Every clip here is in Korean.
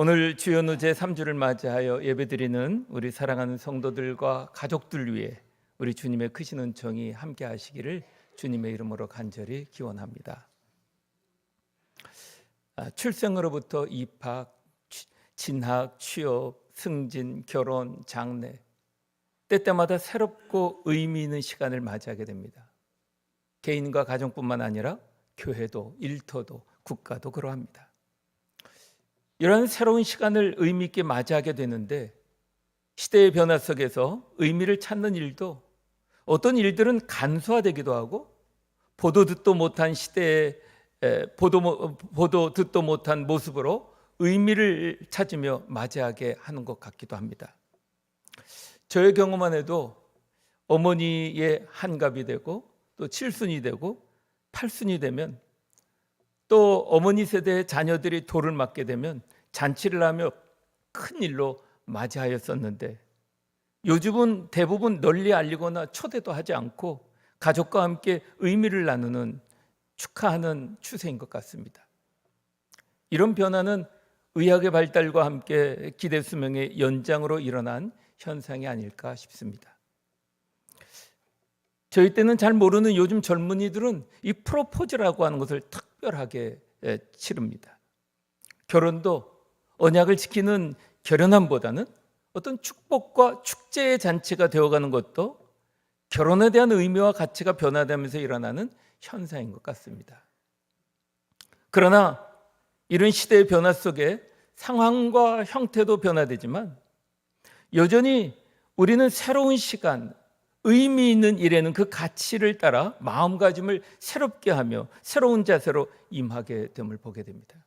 오늘 주연우 제3주를 맞이하여 예배드리는 우리 사랑하는 성도들과 가족들 위해 우리 주님의 크신 은총이 함께 하시기를 주님의 이름으로 간절히 기원합니다. 아, 출생으로부터 입학, 취- 진학, 취업, 승진, 결혼, 장래 때때마다 새롭고 의미 있는 시간을 맞이하게 됩니다. 개인과 가정뿐만 아니라 교회도 일터도 국가도 그러합니다. 이런 새로운 시간을 의미 있게 맞이하게 되는데 시대의 변화 속에서 의미를 찾는 일도 어떤 일들은 간소화되기도 하고 보도 듣도 못한 시대에 에, 보도 모- 보도 듣도 못한 모습으로 의미를 찾으며 맞이하게 하는 것 같기도 합니다. 저의 경우만 해도 어머니의 한갑이 되고 또 칠순이 되고 팔순이 되면 또 어머니 세대의 자녀들이 돌을 맞게 되면 잔치를 하며 큰 일로 맞이하였었는데 요즘은 대부분 널리 알리거나 초대도 하지 않고 가족과 함께 의미를 나누는 축하하는 추세인 것 같습니다. 이런 변화는 의학의 발달과 함께 기대 수명의 연장으로 일어난 현상이 아닐까 싶습니다. 저희 때는 잘 모르는 요즘 젊은이들은 이 프로포즈라고 하는 것을 특별하게 에, 치릅니다. 결혼도 언약을 지키는 결연함보다는 어떤 축복과 축제의 잔치가 되어가는 것도 결혼에 대한 의미와 가치가 변화되면서 일어나는 현상인 것 같습니다. 그러나 이런 시대의 변화 속에 상황과 형태도 변화되지만 여전히 우리는 새로운 시간, 의미 있는 일에는 그 가치를 따라 마음가짐을 새롭게 하며 새로운 자세로 임하게 됨을 보게 됩니다.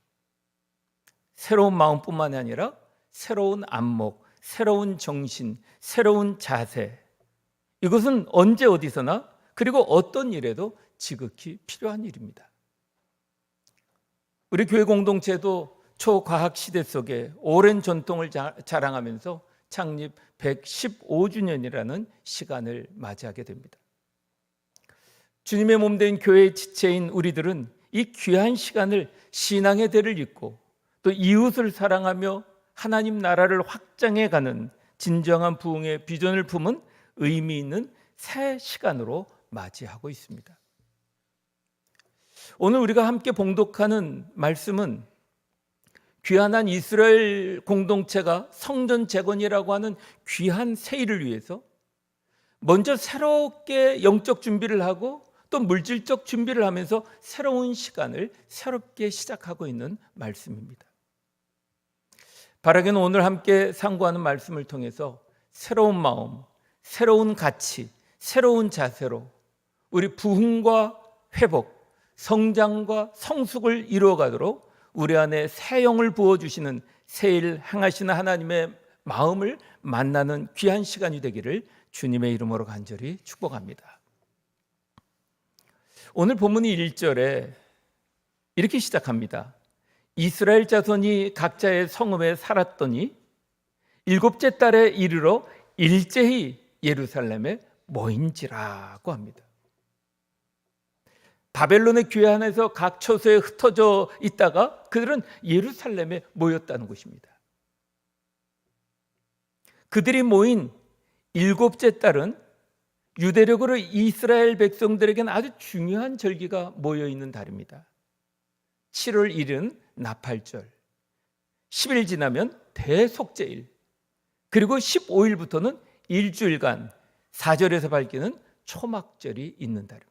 새로운 마음뿐만 아니라 새로운 안목, 새로운 정신, 새로운 자세. 이것은 언제 어디서나 그리고 어떤 일에도 지극히 필요한 일입니다. 우리 교회 공동체도 초과학 시대 속에 오랜 전통을 자- 자랑하면서 창립 115주년이라는 시간을 맞이하게 됩니다. 주님의 몸 된 교회의 지체인 우리들은 이 귀한 시간을 신앙의 대를 잇고 또 이웃을 사랑하며 하나님 나라를 확장해 가는 진정한 부흥의 비전을 품은 의미 있는 새 시간으로 맞이하고 있습니다. 오늘 우리가 함께 봉독하는 말씀은 귀한한 이스라엘 공동체가 성전 재건이라고 하는 귀한 세일을 위해서 먼저 새롭게 영적 준비를 하고 또 물질적 준비를 하면서 새로운 시간을 새롭게 시작하고 있는 말씀입니다. 바라기는 오늘 함께 상고하는 말씀을 통해서 새로운 마음, 새로운 가치, 새로운 자세로 우리 부흥과 회복, 성장과 성숙을 이루어가도록 우리 안에 새 영을 부어 주시는 새일 행하시는 하나님의 마음을 만나는 귀한 시간이 되기를 주님의 이름으로 간절히 축복합니다. 오늘 본문이 1절에 이렇게 시작합니다. 이스라엘 자손이 각자의 성읍에 살았더니 일곱째 달에 이르러 일제히 예루살렘에 모인지라고 합니다. 바벨론의 교회 안에서 각 처소에 흩어져 있다가 그들은 예루살렘에 모였다는 것입니다. 그들이 모인 일곱째 달은 유대력으로 이스라엘 백성들에게는 아주 중요한 절기가 모여 있는 달입니다. 7월 1은 나팔절, 10일 지나면 대속제일, 그리고 15일부터는 일주일간 사절에서 밝히는 초막절이 있는 달입니다.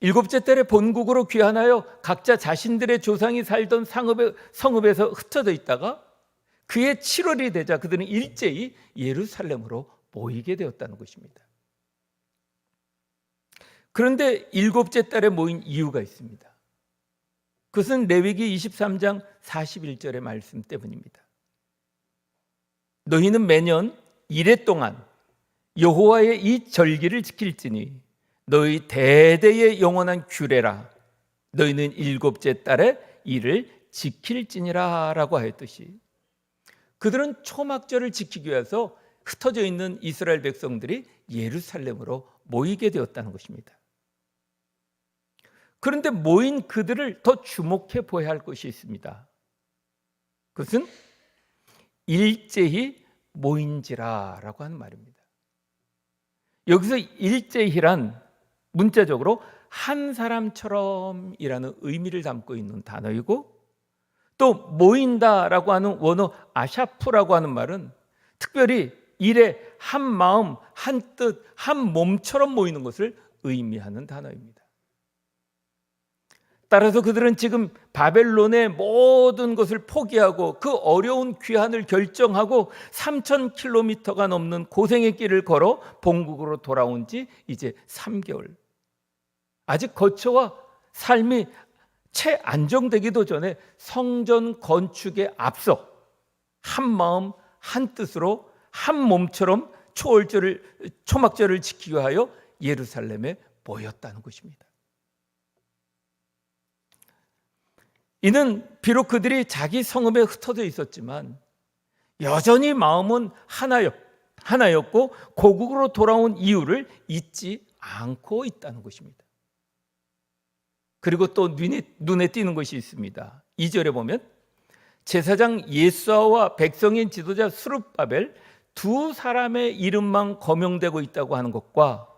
일곱째 달에 본국으로 귀환하여 각자 자신들의 조상이 살던 상읍에, 성읍에서 흩어져 있다가 그의 7월이 되자 그들은 일제히 예루살렘으로 모이게 되었다는 것입니다. 그런데 일곱째 달에 모인 이유가 있습니다. 그것은 레위기 23장 41절의 말씀 때문입니다. 너희는 매년 이래 동안 여호와의 이 절기를 지킬지니 너희 대대의 영원한 규례라 너희는 일곱째 달에 이를 지킬지니라 라고 하였듯이 그들은 초막절을 지키기 위해서 흩어져 있는 이스라엘 백성들이 예루살렘으로 모이게 되었다는 것입니다. 그런데 모인 그들을 더 주목해 보아야 할 것이 있습니다. 그것은 일제히 모인지라 라고 하는 말입니다. 여기서 일제히란 문자적으로 한 사람처럼이라는 의미를 담고 있는 단어이고 또 모인다라고 하는 원어 아샤프라고 하는 말은 특별히 일에 한 마음, 한 뜻, 한 몸처럼 모이는 것을 의미하는 단어입니다. 따라서 그들은 지금 바벨론의 모든 것을 포기하고 그 어려운 귀환을 결정하고 3,000km가 넘는 고생의 길을 걸어 본국으로 돌아온 지 이제 3개월. 아직 거처와 삶이 채 안정되기도 전에 성전 건축에 앞서 한 마음 한 뜻으로 한 몸처럼 초월절을 초막절을 지키기 위하여 예루살렘에 모였다는 것입니다. 이는 비록 그들이 자기 성읍에 흩어져 있었지만 여전히 마음은 하나였, 하나였고 고국으로 돌아온 이유를 잊지 않고 있다는 것입니다. 그리고 또 눈에, 눈에 띄는 것이 있습니다. 2절에 보면 제사장 예수아와 백성인 지도자 수룹바벨 두 사람의 이름만 거명되고 있다고 하는 것과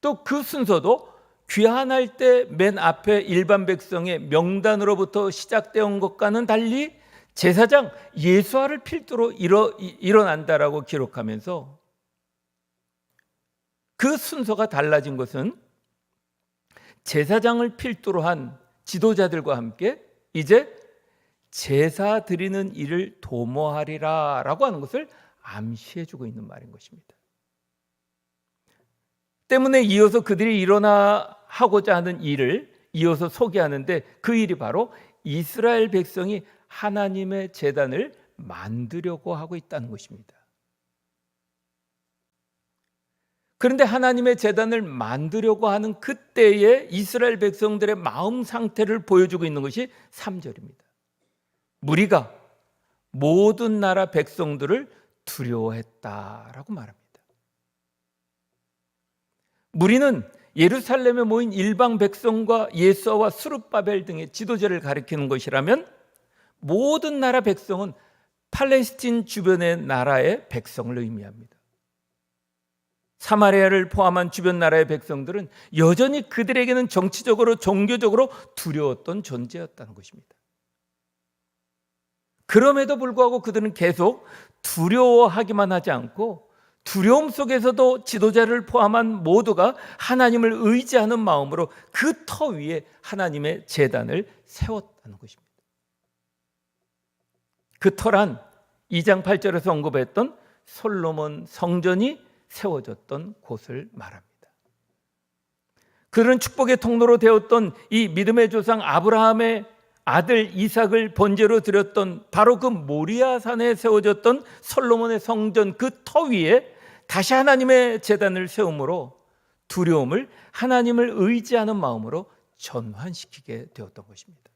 또 그 순서도 귀환할 때 맨 앞에 일반 백성의 명단으로부터 시작되어 온 것과는 달리 제사장 예수아를 필두로 일어, 일어난다라고 기록하면서 그 순서가 달라진 것은 제사장을 필두로 한 지도자들과 함께 이제 제사 드리는 일을 도모하리라 라고 하는 것을 암시해 주고 있는 말인 것입니다. 때문에 이어서 그들이 일어나 하고자 하는 일을 이어서 소개하는데 그 일이 바로 이스라엘 백성이 하나님의 재단을 만들려고 하고 있다는 것입니다. 그런데 하나님의 재단을 만들려고 하는 그때의 이스라엘 백성들의 마음 상태를 보여주고 있는 것이 3절입니다. 무리가 모든 나라 백성들을 두려워했다라고 말합니다. 무리는 예루살렘에 모인 일방 백성과 예수와 수룹바벨 등의 지도자를 가리키는 것이라면 모든 나라 백성은 팔레스틴 주변의 나라의 백성을 의미합니다. 사마리아를 포함한 주변 나라의 백성들은 여전히 그들에게는 정치적으로 종교적으로 두려웠던 존재였다는 것입니다. 그럼에도 불구하고 그들은 계속 두려워하기만 하지 않고 두려움 속에서도 지도자를 포함한 모두가 하나님을 의지하는 마음으로 그 터 위에 하나님의 재단을 세웠다는 것입니다. 그 터란 2장 8절에서 언급했던 솔로몬 성전이 세워졌던 곳을 말합니다. 그런 축복의 통로로 되었던 이 믿음의 조상 아브라함의 아들 이삭을 번제로 드렸던 바로 그 모리아 산에 세워졌던 솔로몬의 성전 그 터 위에 다시 하나님의 재단을 세움으로 두려움을 하나님을 의지하는 마음으로 전환시키게 되었던 것입니다.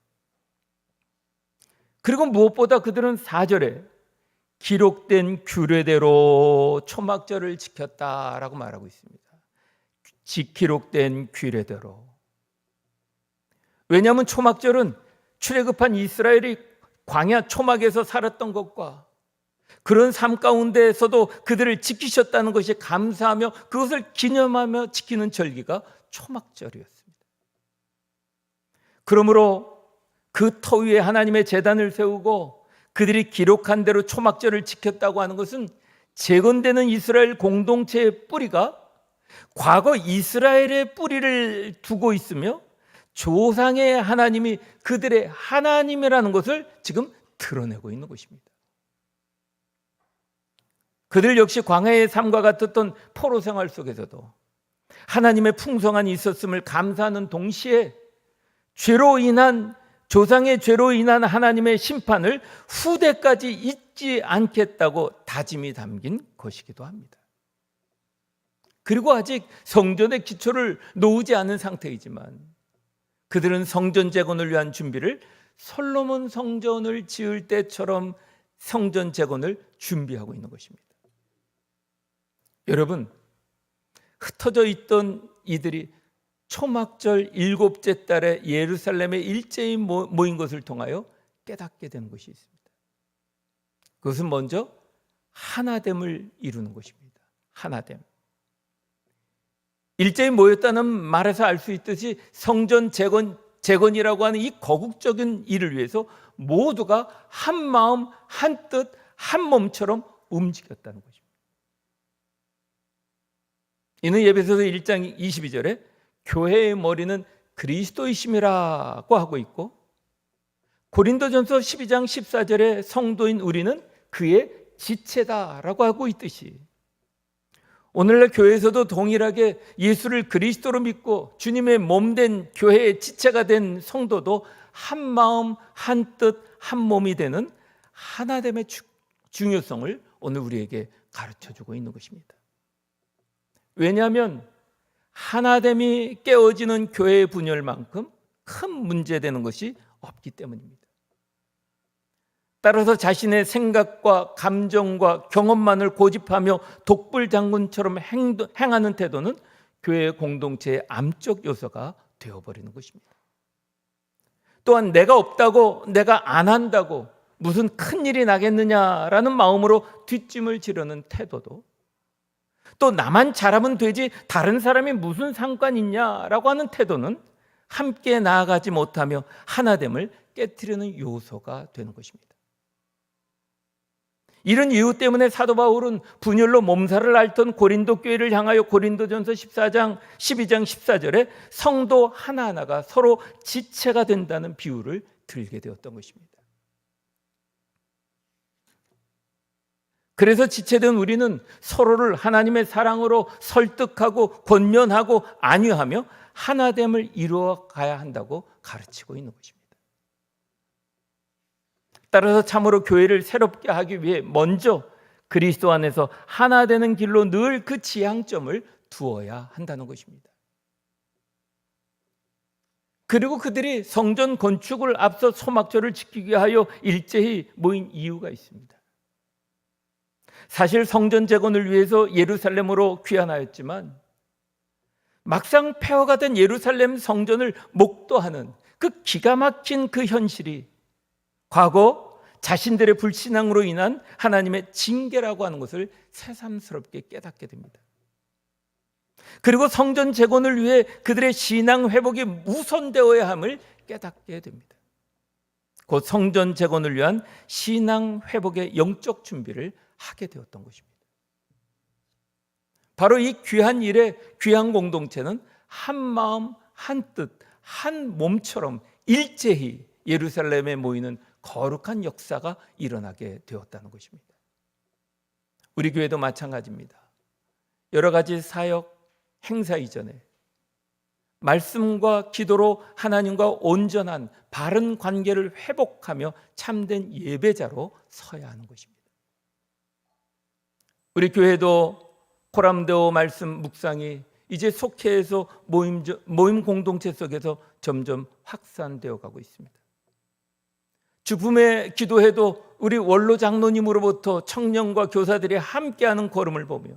그리고 무엇보다 그들은 4절에 기록된 규례대로 초막절을 지켰다라고 말하고 있습니다. 기록된 규례대로. 왜냐하면 초막절은 출애굽한 이스라엘이 광야 초막에서 살았던 것과 그런 삶 가운데에서도 그들을 지키셨다는 것이 감사하며 그것을 기념하며 지키는 절기가 초막절이었습니다. 그러므로 그 터 위에 하나님의 재단을 세우고 그들이 기록한 대로 초막절을 지켰다고 하는 것은 재건되는 이스라엘 공동체의 뿌리가 과거 이스라엘의 뿌리를 두고 있으며 조상의 하나님이 그들의 하나님이라는 것을 지금 드러내고 있는 것입니다. 그들 역시 광야의 삶과 같았던 포로 생활 속에서도 하나님의 풍성한 있었음을 감사하는 동시에 죄로 인한 조상의 죄로 인한 하나님의 심판을 후대까지 잊지 않겠다고 다짐이 담긴 것이기도 합니다. 그리고 아직 성전의 기초를 놓지 않은 상태이지만 그들은 성전 재건을 위한 준비를 솔로몬 성전을 지을 때처럼 성전 재건을 준비하고 있는 것입니다. 여러분, 흩어져 있던 이들이 초막절 일곱째 달에 예루살렘에 일제히 모인 것을 통하여 깨닫게 된 것이 있습니다. 그것은 먼저 하나됨을 이루는 것입니다. 하나됨. 일제히 모였다는 말에서 알 수 있듯이 성전 재건 재건이라고 하는 이 거국적인 일을 위해서 모두가 한 마음, 한 뜻, 한 몸처럼 움직였다는 것입니다. 이는 예배소서 1장 22절에 교회의 머리는 그리스도이심이라고 하고 있고 고린도전서 12장 14절에 성도인 우리는 그의 지체다라고 하고 있듯이 오늘날 교회에서도 동일하게 예수를 그리스도로 믿고 주님의 몸 된 교회의 지체가 된 성도도 한 마음, 한 뜻, 한 몸이 되는 하나됨의 주- 중요성을 오늘 우리에게 가르쳐 주고 있는 것입니다. 왜냐하면 하나됨이 깨어지는 교회의 분열만큼 큰 문제되는 것이 없기 때문입니다. 따라서 자신의 생각과 감정과 경험만을 고집하며 독불 장군처럼 행도- 행하는 태도는 교회 공동체의 암적 요소가 되어버리는 것입니다. 또한 내가 없다고 내가 안 한다고 무슨 큰 일이 나겠느냐라는 마음으로 뒷짐을 지르는 태도도 또 나만 잘하면 되지 다른 사람이 무슨 상관 있냐라고 하는 태도는 함께 나아가지 못하며 하나됨을 깨뜨리는 요소가 되는 것입니다. 이런 이유 때문에 사도 바울은 분열로 몸살을 앓던 고린도 교회를 향하여 고린도전서 14장 12장 14절에 성도 하나하나가 서로 지체가 된다는 비유를 들게 되었던 것입니다. 그래서 지체된 우리는 서로를 하나님의 사랑으로 설득하고 권면하고 안위하며 하나됨을 이루어 가야 한다고 가르치고 있는 것입니다. 따라서 참으로 교회를 새롭게 하기 위해 먼저 그리스도 안에서 하나 되는 길로 늘 그 지향점을 두어야 한다는 것입니다. 그리고 그들이 성전 건축을 앞서 소막절을 지키기 위하여 일제히 모인 이유가 있습니다. 사실 성전 재건을 위해서 예루살렘으로 귀환하였지만 막상 폐허가 된 예루살렘 성전을 목도하는 그 기가 막힌 그 현실이 과거 자신들의 불신앙으로 인한 하나님의 징계라고 하는 것을 새삼스럽게 깨닫게 됩니다. 그리고 성전 재건을 위해 그들의 신앙 회복이 우선되어야 함을 깨닫게 됩니다. 곧 성전 재건을 위한 신앙 회복의 영적 준비를 하게 되었던 것입니다. 바로 이 귀한 일에 귀한 공동체는 한 마음, 한 뜻, 한 몸처럼 일제히 예루살렘에 모이는 거룩한 역사가 일어나게 되었다는 것입니다. 우리 교회도 마찬가지입니다. 여러 가지 사역, 행사 이전에 말씀과 기도로 하나님과 온전한 바른 관계를 회복하며 참된 예배자로 서야 하는 것입니다. 우리 교회도 코람데오 말씀 묵상이 이제 속해에서 모임, 모임 공동체 속에서 점점 확산되어 가고 있습니다. 주품에 기도해도 우리 원로 장로님으로부터 청년과 교사들이 함께하는 걸음을 보며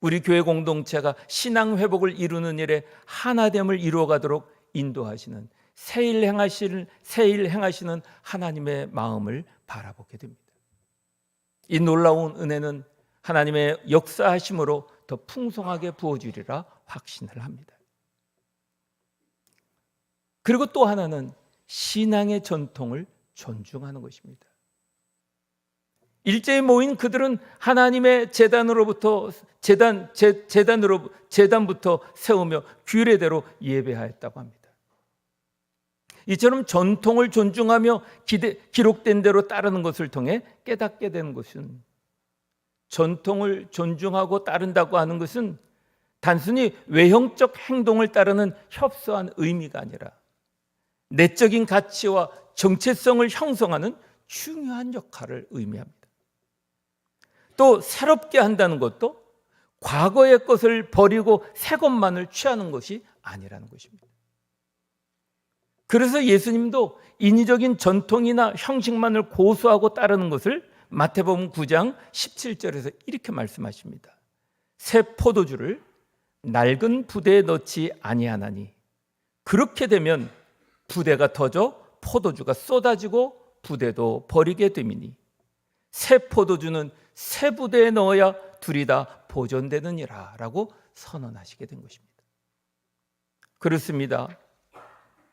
우리 교회 공동체가 신앙 회복을 이루는 일에 하나됨을 이루어가도록 인도하시는 새일 행하실 새일 행하시는 하나님의 마음을 바라보게 됩니다. 이 놀라운 은혜는 하나님의 역사하심으로 더 풍성하게 부어주리라 확신을 합니다. 그리고 또 하나는 신앙의 전통을 존중하는 것입니다. 일제히 모인 그들은 하나님의 재단으로부터 재단 재, 재단으로 재단부터 세우며 규례대로 예배하였다고 합니다. 이처럼 전통을 존중하며 기대, 기록된 대로 따르는 것을 통해 깨닫게 되는 것은 전통을 존중하고 따른다고 하는 것은 단순히 외형적 행동을 따르는 협소한 의미가 아니라 내적인 가치와 정체성을 형성하는 중요한 역할을 의미합니다. 또 새롭게 한다는 것도 과거의 것을 버리고 새 것만을 취하는 것이 아니라는 것입니다. 그래서 예수님도 인위적인 전통이나 형식만을 고수하고 따르는 것을 마태복음 9장 17절에서 이렇게 말씀하십니다. 새 포도주를 낡은 부대에 넣지 아니하나니 그렇게 되면 부대가 터져 포도주가 쏟아지고 부대도 버리게 됨이니 새 포도주는 새 부대에 넣어야 둘이 다 보존되느니라라고 선언하시게 된 것입니다. 그렇습니다.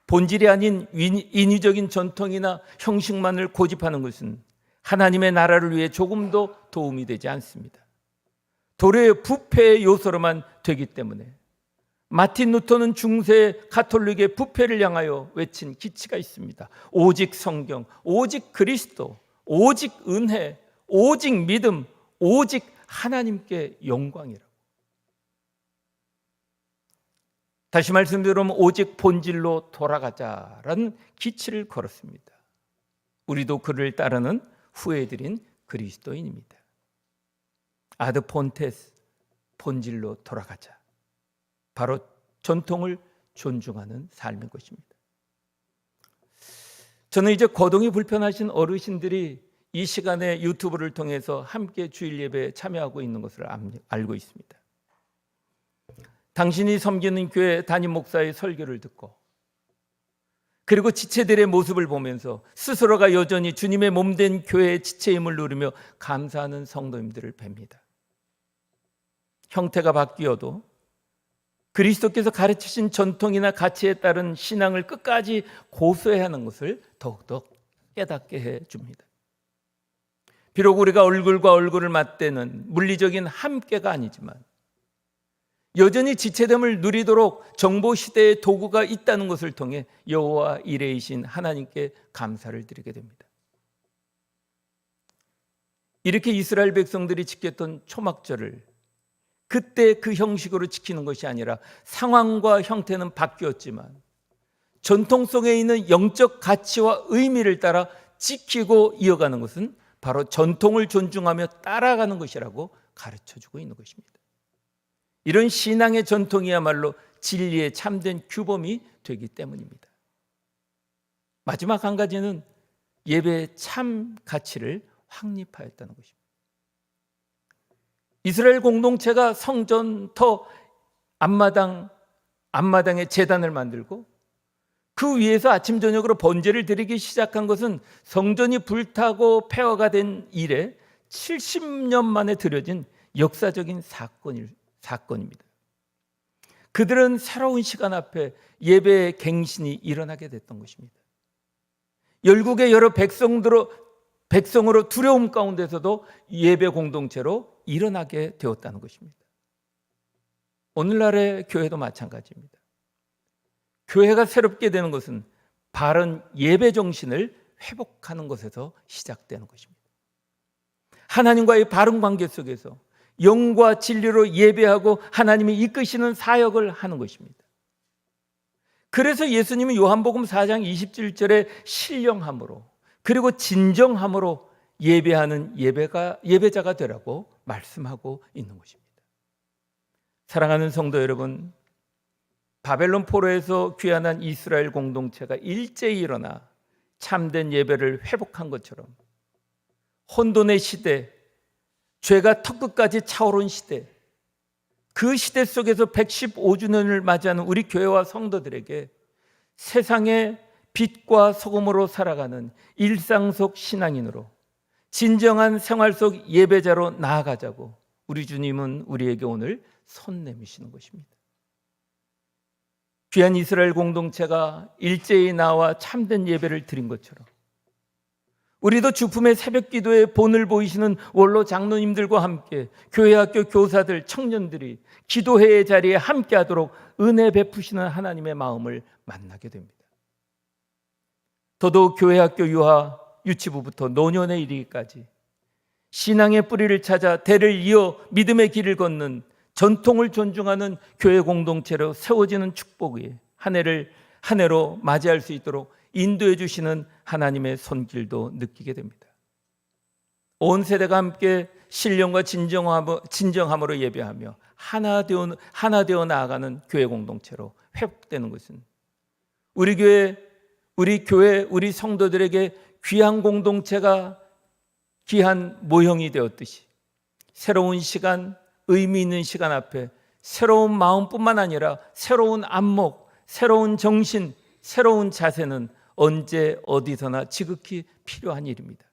본질이 아닌 인- 인위적인 전통이나 형식만을 고집하는 것은 하나님의 나라를 위해 조금도 도움이 되지 않습니다. 도래의 부패의 요소로만 되기 때문에 마틴 루터는 중세 가톨릭의 부패를 향하여 외친 기치가 있습니다. 오직 성경, 오직 그리스도, 오직 은혜, 오직 믿음, 오직 하나님께 영광이라고. 다시 말씀드리면 오직 본질로 돌아가자라는 기치를 걸었습니다. 우리도 그를 따르는 후회드린 그리스도인입니다. 아드 폰테스 본질로 돌아가자. 바로 전통을 존중하는 삶인 것입니다. 저는 이제 거동이 불편하신 어르신들이 이 시간에 유튜브를 통해서 함께 주일 예배에 참여하고 있는 것을 암- 알고 있습니다. 당신이 섬기는 교회 담임 목사의 설교를 듣고 그리고 지체들의 모습을 보면서 스스로가 여전히 주님의 몸된 교회의 지체임을 누리며 감사하는 성도님들을 뵙니다. 형태가 바뀌어도 그리스도께서 가르치신 전통이나 가치에 따른 신앙을 끝까지 고수해야 하는 것을 더욱더 깨닫게 해 줍니다. 비록 우리가 얼굴과 얼굴을 맞대는 물리적인 함께가 아니지만 여전히 지체됨을 누리도록 정보 시대의 도구가 있다는 것을 통해 여호와 이레이신 하나님께 감사를 드리게 됩니다. 이렇게 이스라엘 백성들이 지켰던 초막절을 그때 그 형식으로 지키는 것이 아니라 상황과 형태는 바뀌었지만 전통 속에 있는 영적 가치와 의미를 따라 지키고 이어가는 것은 바로 전통을 존중하며 따라가는 것이라고 가르쳐 주고 있는 것입니다. 이런 신앙의 전통이야말로 진리의 참된 규범이 되기 때문입니다. 마지막 한 가지는 예배의 참 가치를 확립하였다는 것입니다. 이스라엘 공동체가 성전터 앞마당 앞마당에 제단을 만들고 그 위에서 아침 저녁으로 번제를 드리기 시작한 것은 성전이 불타고 폐허가 된 이래 70년 만에 드려진 역사적인 사건일, 사건입니다. 그들은 새로운 시간 앞에 예배의 갱신이 일어나게 됐던 것입니다. 열국의 여러 백성들로 백성으로 두려움 가운데서도 예배 공동체로 일어나게 되었다는 것입니다. 오늘날의 교회도 마찬가지입니다. 교회가 새롭게 되는 것은 바른 예배 정신을 회복하는 것에서 시작되는 것입니다. 하나님과의 바른 관계 속에서 영과 진리로 예배하고 하나님이 이끄시는 사역을 하는 것입니다. 그래서 예수님은 요한복음 4장 27절에 신령함으로 그리고 진정함으로 예배하는 예배가 예배자가 되라고 말씀하고 있는 것입니다. 사랑하는 성도 여러분, 바벨론 포로에서 귀환한 이스라엘 공동체가 일제히 일어나 참된 예배를 회복한 것처럼 혼돈의 시대, 죄가 턱끝까지 차오른 시대, 그 시대 속에서 115주년을 맞이하는 우리 교회와 성도들에게 세상의 빛과 소금으로 살아가는 일상 속 신앙인으로 진정한 생활 속 예배자로 나아가자고 우리 주님은 우리에게 오늘 손 내미시는 것입니다. 귀한 이스라엘 공동체가 일제히 나와 참된 예배를 드린 것처럼 우리도 주품의 새벽 기도에 본을 보이시는 원로 장로님들과 함께 교회 학교 교사들 청년들이 기도회의 자리에 함께 하도록 은혜 베푸시는 하나님의 마음을 만나게 됩니다. 더더욱 교회 학교 유아 유치부부터 노년에 이르기까지 신앙의 뿌리를 찾아 대를 이어 믿음의 길을 걷는 전통을 존중하는 교회 공동체로 세워지는 축복의 한 해를 한 해로 맞이할 수 있도록 인도해 주시는 하나님의 손길도 느끼게 됩니다. 온 세대가 함께 신령과 진정함 으로 예배하며 하나 되어 하나 되어 나아가는 교회 공동체로 회복되는 것은 우리 교회 우리 교회 우리 성도들에게 귀한 공동체가 귀한 모형이 되었듯이 새로운 시간 의미 있는 시간 앞에 새로운 마음뿐만 아니라 새로운 안목, 새로운 정신, 새로운 자세는 언제 어디서나 지극히 필요한 일입니다.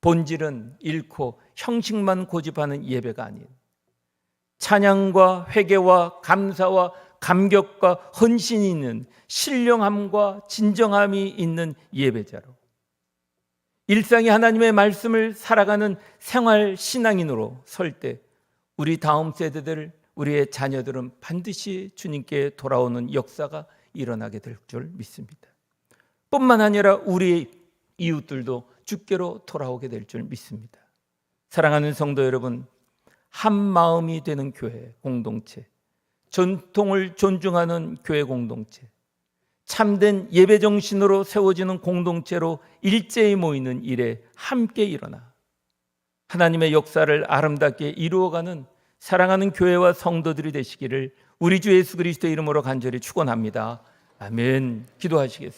본질은 잃고 형식만 고집하는 예배가 아닌 찬양과 회개와 감사와 감격과 헌신이 있는 신령함과 진정함이 있는 예배자로 일상이 하나님의 말씀을 살아가는 생활 신앙인으로 설 때 우리 다음 세대들 우리의 자녀들은 반드시 주님께 돌아오는 역사가 일어나게 될 줄 믿습니다. 뿐만 아니라 우리 이웃들도 주께로 돌아오게 될 줄 믿습니다. 사랑하는 성도 여러분, 한 마음이 되는 교회 공동체, 전통을 존중하는 교회 공동체, 참된 예배 정신으로 세워지는 공동체로 일제히 모이는 일에 함께 일어나 하나님의 역사를 아름답게 이루어가는 사랑하는 교회와 성도들이 되시기를 우리 주 예수 그리스도의 이름으로 간절히 축원합니다. 아멘. 기도하시겠습니다.